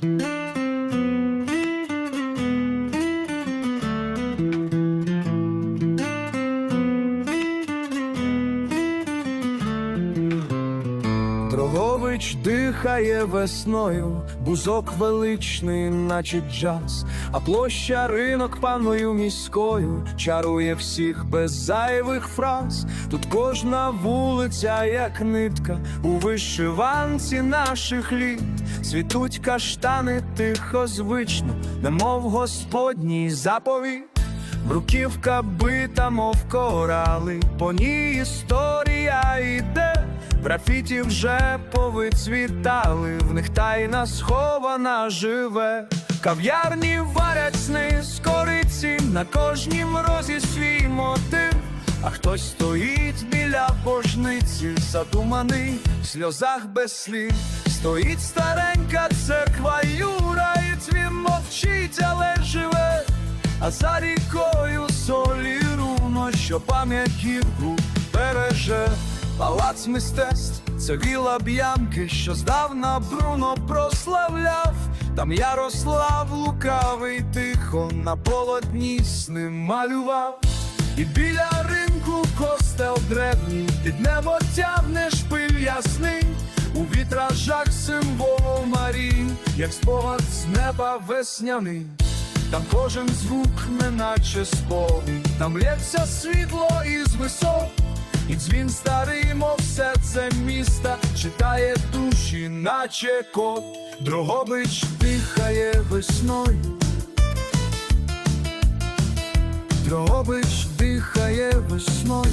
Mm-hmm. Дрогович дихає весною, бузок величний, наче джаз, а площа ринок паною міською чарує всіх без зайвих фраз. Тут кожна вулиця, як нитка, у вишиванці наших літ. Світуть каштани тихо звично, немов господній заповіт. Бруківка бита, мов корали, по ній історія йде. Графіті вже повицвітали, в них тайна схована живе. Кав'ярні варять сни з кориці, на кожнім розі свій мотив. А хтось стоїть біля божниці, задуманий в сльозах без слів. Стоїть старенька церква Юра, і цвін мовчить, але живе. А за рікою солі руно, що пам'ять гірку. Палац мистецтв, це віла б'янки, що здавна Бруно прославляв. Там Ярослав лукавий тихо на полотні сни малював. І біля ринку костел древній, під небо тягне шпиль ясний, у вітражах символ Марії, як спогад з неба весняний. Там кожен звук, неначе сповнь, там лється світло із висот, і дзвін старий, мов серце міста, читає душі, наче кот, Дрогобич дихає весною. Дрогобич дихає весною.